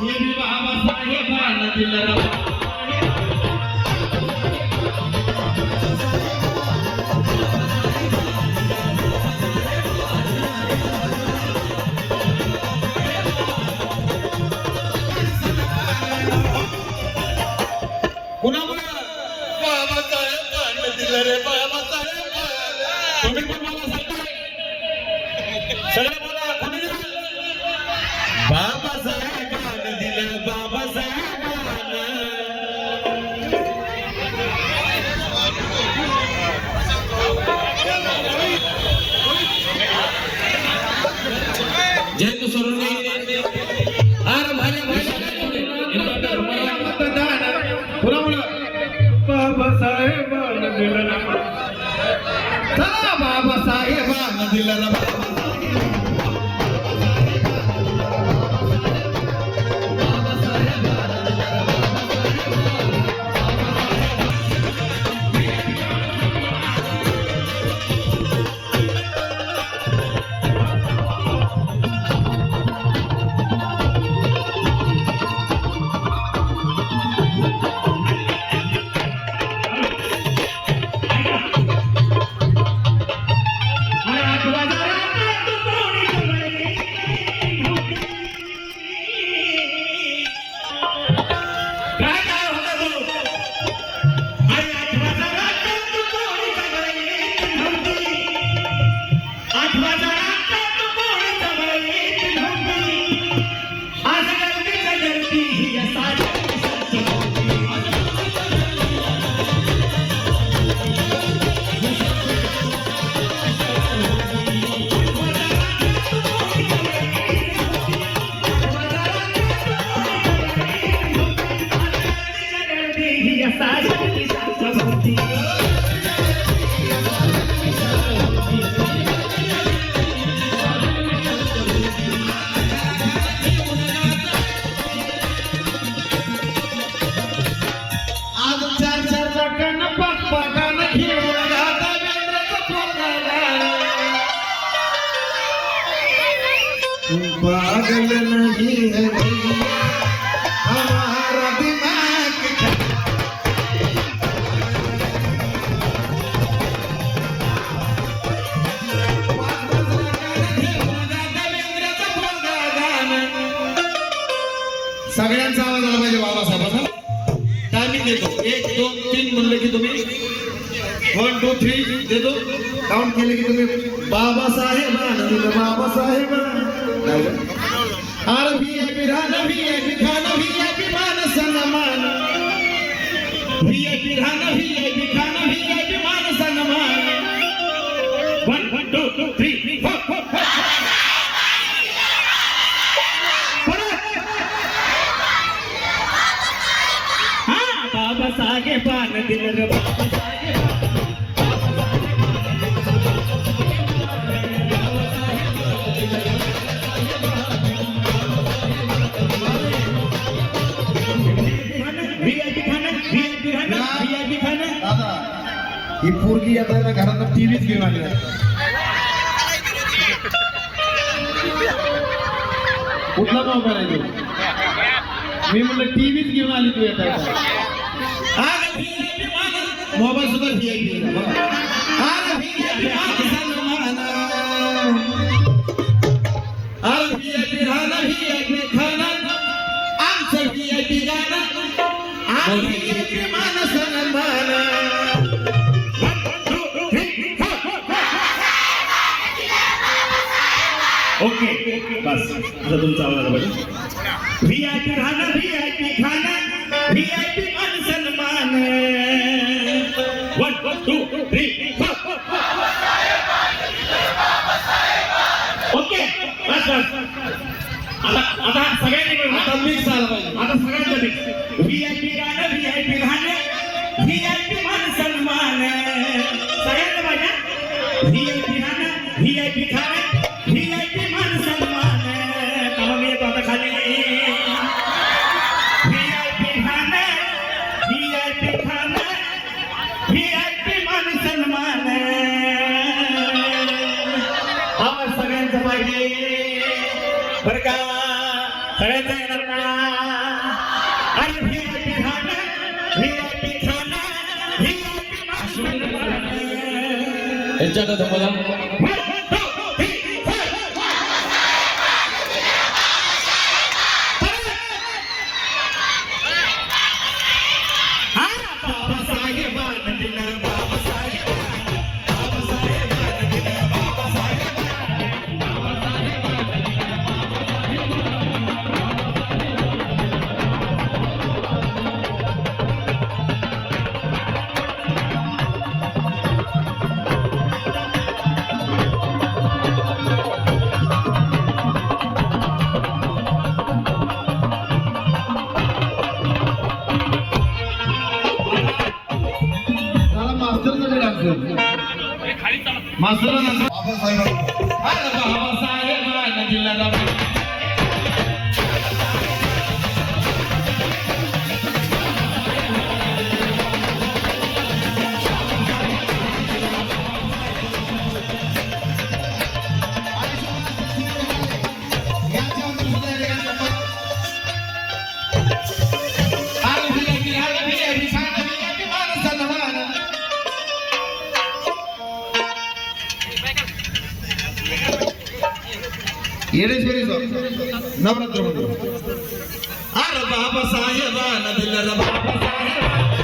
बी बाबासाहेबांना दिलं रवा तुम्ही पण मला सांगताय सगळे बोला. சொல்லி பாபா சாஹேபா நதில ரமா பாபா சாஹேபா நதில ரமா पागल नहीं है हमारा दिमाग सगळ्यांचा आवाज आला पाहिजे बाबासाहेबांचा. टायमिंग देतो. एक दोन थ्री देतो काउंट केले की तुम्ही? बाबासाहेब बाबासाहेब। अरे भी है बिरहान भी है बिखान भी है विमान सन्मान भी है बिरहान भी भी सन्मान वन टू थ्री फोर ही पोरगी येताना घरात टीव्हीच घेऊन आली कुठला मोबाईल आहे तो मी म्हटलं टीव्हीच घेऊन आली तू येता मोबाईल सुद्धा व्हीआयपी आमचं बस आता तुमचा आवाज आला पाहिजे पी राहणं व्ही आय पी खाणं व्ही आय पी मान सन्मान वन टू थ्री ओके बस बस. आता आता सगळ्यांनी आता मिक्स झाला पाहिजे बरं का सगळ्यांचा करणार आणि व्ही आय पी खाणं व्ही आय पी खाणं व्ही आय पी माणसं यांच्याकडे मास्तर बाबासाहेबांना दिला येडेश्वरी नवरात्र मंदिर अरे बाबासाहेबांना दिलं बाबासाहेबांना